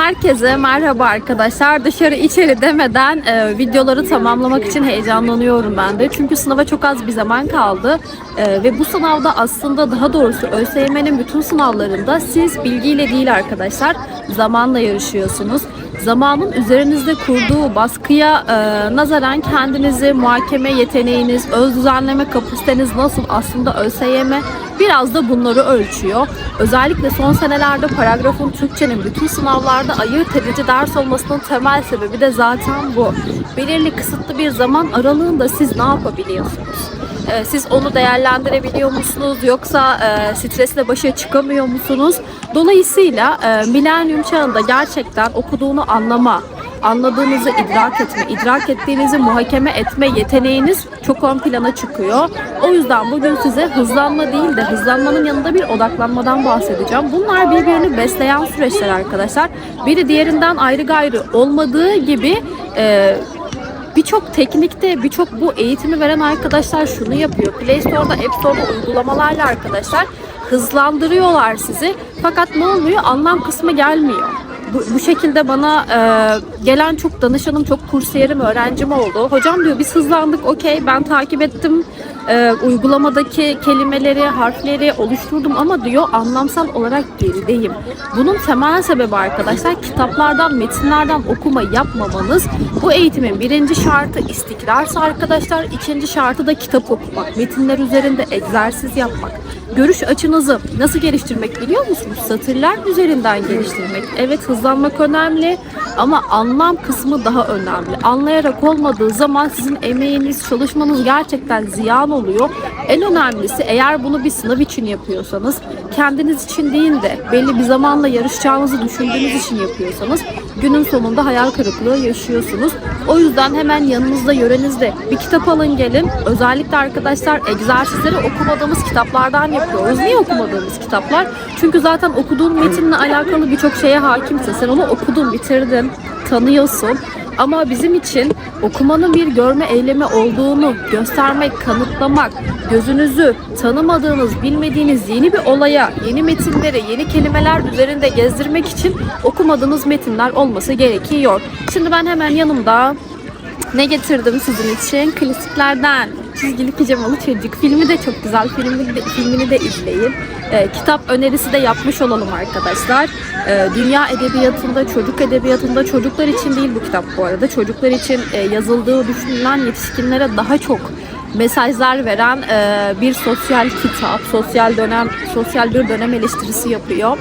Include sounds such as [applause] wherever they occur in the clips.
Herkese merhaba arkadaşlar. Dışarı içeri demeden e, videoları tamamlamak için heyecanlanıyorum ben de. Çünkü sınava çok az bir zaman kaldı. E, ve bu sınavda aslında daha doğrusu ÖSYM'nin bütün sınavlarında siz bilgiyle değil arkadaşlar zamanla yarışıyorsunuz. Zamanın üzerinizde kurduğu baskıya e, nazaran kendinizi muhakeme yeteneğiniz, öz düzenleme kapasiteniz nasıl aslında ÖSYM biraz da bunları ölçüyor. Özellikle son senelerde paragrafın Türkçenin bütün sınavlarda ayırt edici ders olmasının temel sebebi de zaten bu. Belirli kısıtlı bir zaman aralığında siz ne yapabiliyorsunuz? Ee, Siz onu değerlendirebiliyor musunuz yoksa e, stresle başa çıkamıyor musunuz? Dolayısıyla e, milenyum çağında gerçekten okuduğunu anlama, anladığınızı idrak etme, idrak ettiğinizi muhakeme etme yeteneğiniz çok ön plana çıkıyor. O yüzden bugün size hızlanma değil de hızlanmanın yanında bir odaklanmadan bahsedeceğim. Bunlar birbirini besleyen süreçler arkadaşlar. Biri diğerinden ayrı gayrı olmadığı gibi e, Birçok teknikte, birçok bu eğitimi veren arkadaşlar şunu yapıyor. Play Store'da, App Store'da uygulamalarla arkadaşlar hızlandırıyorlar sizi. Fakat ne oluyor? Anlam kısmı gelmiyor. Bu, bu şekilde bana e, gelen çok danışanım, çok kursiyerim, öğrencim oldu. Hocam diyor biz hızlandık, okey ben takip ettim. E, uygulamadaki kelimeleri, harfleri oluşturdum ama diyor anlamsal olarak gerideyim. Bunun temel sebebi arkadaşlar kitaplardan, metinlerden okuma yapmamanız. Bu eğitimin birinci şartı istikrarsa arkadaşlar, ikinci şartı da kitap okumak, metinler üzerinde egzersiz yapmak. Görüş açınızı nasıl geliştirmek biliyor musunuz? Satırlar üzerinden geliştirmek. Evet hızlanmak önemli ama anlam kısmı daha önemli. Anlayarak olmadığı zaman sizin emeğiniz, çalışmanız gerçekten ziyan oluyor. En önemlisi eğer bunu bir sınav için yapıyorsanız, kendiniz için değil de belli bir zamanla yarışacağınızı düşündüğünüz için yapıyorsanız günün sonunda hayal kırıklığı yaşıyorsunuz. O yüzden hemen yanınızda, yörenizde bir kitap alın gelin. Özellikle arkadaşlar egzersizleri okumadığımız kitaplardan yapıyoruz. Niye okumadığımız kitaplar? Çünkü zaten okuduğun metinle alakalı birçok şeye hakimsin. Sen onu okudun, bitirdin, tanıyorsun. Ama bizim için okumanın bir görme eylemi olduğunu göstermek, kanıtlamak, gözünüzü tanımadığınız, bilmediğiniz yeni bir olaya, yeni metinleri, yeni kelimeler üzerinde gezdirmek için okumadığınız metinler olması gerekiyor. Şimdi ben hemen yanımda ne getirdim sizin için? Klasiklerden Çizgili Pijamalı Çocuk. Filmi de çok güzel. Filmi de, filmini de izleyin. Ee, kitap önerisi de yapmış olalım arkadaşlar. Ee, dünya edebiyatında, çocuk edebiyatında çocuklar için değil bu kitap bu arada. Çocuklar için e, yazıldığı düşünülen yetişkinlere daha çok mesajlar veren e, bir sosyal kitap, sosyal dönem, sosyal bir dönem eleştirisi yapıyor.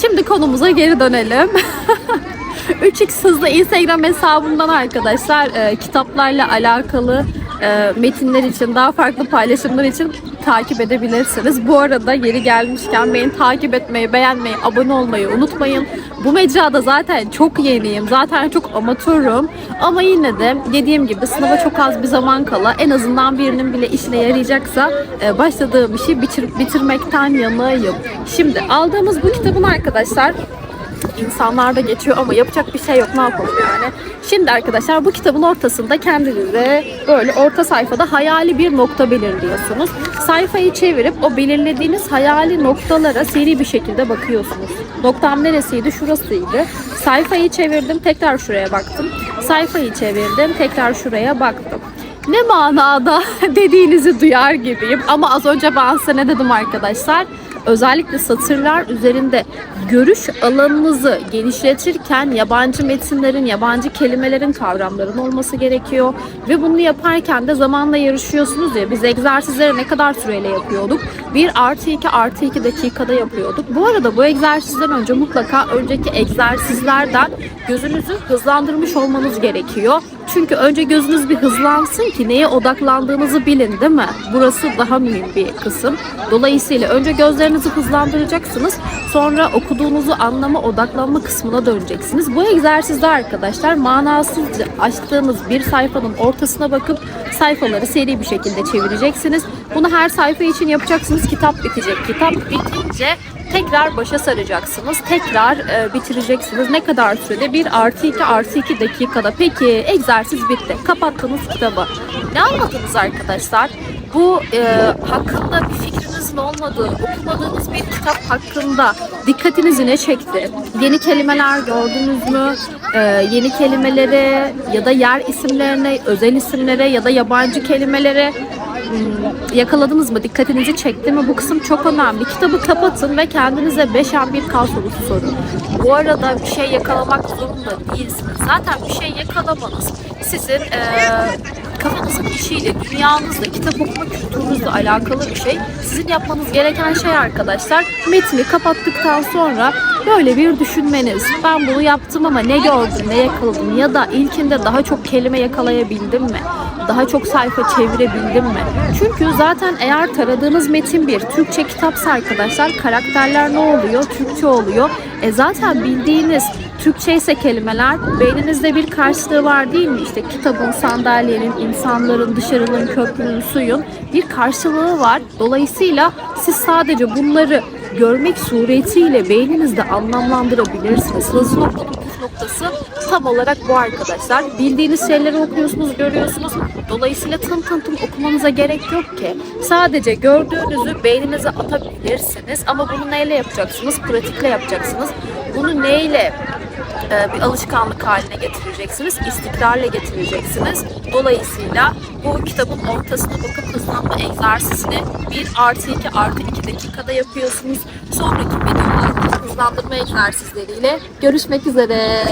Şimdi konumuza geri dönelim. [laughs] 3x hızlı Instagram hesabımdan arkadaşlar e, kitaplarla alakalı e, metinler için daha farklı paylaşımlar için takip edebilirsiniz. Bu arada yeri gelmişken beni takip etmeyi, beğenmeyi, abone olmayı unutmayın. Bu mecrada zaten çok yeniyim. Zaten çok amatörüm. Ama yine de dediğim gibi sınava çok az bir zaman kala en azından birinin bile işine yarayacaksa e, başladığım işi bitir, bitirmekten yanayım. Şimdi aldığımız bu kitabın arkadaşlar insanlarda geçiyor ama yapacak bir şey yok ne yapalım yani. Şimdi arkadaşlar bu kitabın ortasında kendinize böyle orta sayfada hayali bir nokta belirliyorsunuz. Sayfayı çevirip o belirlediğiniz hayali noktalara seri bir şekilde bakıyorsunuz. Noktam neresiydi? Şurasıydı. Sayfayı çevirdim tekrar şuraya baktım. Sayfayı çevirdim tekrar şuraya baktım ne manada [laughs] dediğinizi duyar gibiyim. Ama az önce ben size ne dedim arkadaşlar? Özellikle satırlar üzerinde görüş alanınızı genişletirken yabancı metinlerin, yabancı kelimelerin, kavramların olması gerekiyor. Ve bunu yaparken de zamanla yarışıyorsunuz ya. Biz egzersizleri ne kadar süreyle yapıyorduk? 1 artı 2 artı 2 dakikada yapıyorduk. Bu arada bu egzersizden önce mutlaka önceki egzersizlerden gözünüzü hızlandırmış olmanız gerekiyor. Çünkü önce gözünüz bir hızlansın ki neye odaklandığınızı bilin değil mi? Burası daha mühim bir kısım. Dolayısıyla önce gözlerinizi hızlandıracaksınız. Sonra okuduğunuzu anlama, odaklanma kısmına döneceksiniz. Bu egzersizde arkadaşlar manasızca açtığınız bir sayfanın ortasına bakıp sayfaları seri bir şekilde çevireceksiniz. Bunu her sayfa için yapacaksınız. Kitap bitecek. Kitap bitince tekrar başa saracaksınız. Tekrar e, bitireceksiniz. Ne kadar sürede? 1 artı 2 artı 2 dakikada. Peki egzersiz bitti. Kapattınız kitabı. Ne anladınız arkadaşlar? bu e, hakkında bir fikrinizin olmadığı, okumadığınız bir kitap hakkında dikkatinizi ne çekti? Yeni kelimeler gördünüz mü? E, yeni kelimelere ya da yer isimlerine, özel isimlere ya da yabancı kelimelere yakaladınız mı? Dikkatinizi çekti mi? Bu kısım çok önemli. Kitabı kapatın ve kendinize 5 bir kal sorusu sorun. Bu arada bir şey yakalamak zorunda değilsiniz. Zaten bir şey yakalamanız sizin eee kafanızın işiyle, dünyanızla, kitap okuma kültürünüzle alakalı bir şey. Sizin yapmanız gereken şey arkadaşlar metni kapattıktan sonra böyle bir düşünmeniz. Ben bunu yaptım ama ne gördüm, ne yakaladım ya da ilkinde daha çok kelime yakalayabildim mi? Daha çok sayfa çevirebildim mi? Çünkü zaten eğer taradığınız metin bir Türkçe kitapsa arkadaşlar karakterler ne oluyor? Türkçe oluyor. E zaten bildiğiniz Türkçe ise kelimeler beyninizde bir karşılığı var değil mi? İşte kitabın, sandalyenin, insanların, dışarının, köprünün, suyun bir karşılığı var. Dolayısıyla siz sadece bunları görmek suretiyle beyninizde anlamlandırabilirsiniz. Hızlı okumanın noktası tam olarak bu arkadaşlar. Bildiğiniz şeyleri okuyorsunuz, görüyorsunuz. Dolayısıyla tım tım tım okumanıza gerek yok ki. Sadece gördüğünüzü beyninize atabilirsiniz. Ama bunu neyle yapacaksınız? Pratikle yapacaksınız. Bunu neyle bir alışkanlık haline getireceksiniz, istikrarla getireceksiniz. Dolayısıyla bu kitabın ortasına bakıp hızlanma egzersizini 1 artı 2 artı 2 dakikada yapıyorsunuz. Sonraki videolarda hızlandırma egzersizleriyle görüşmek üzere.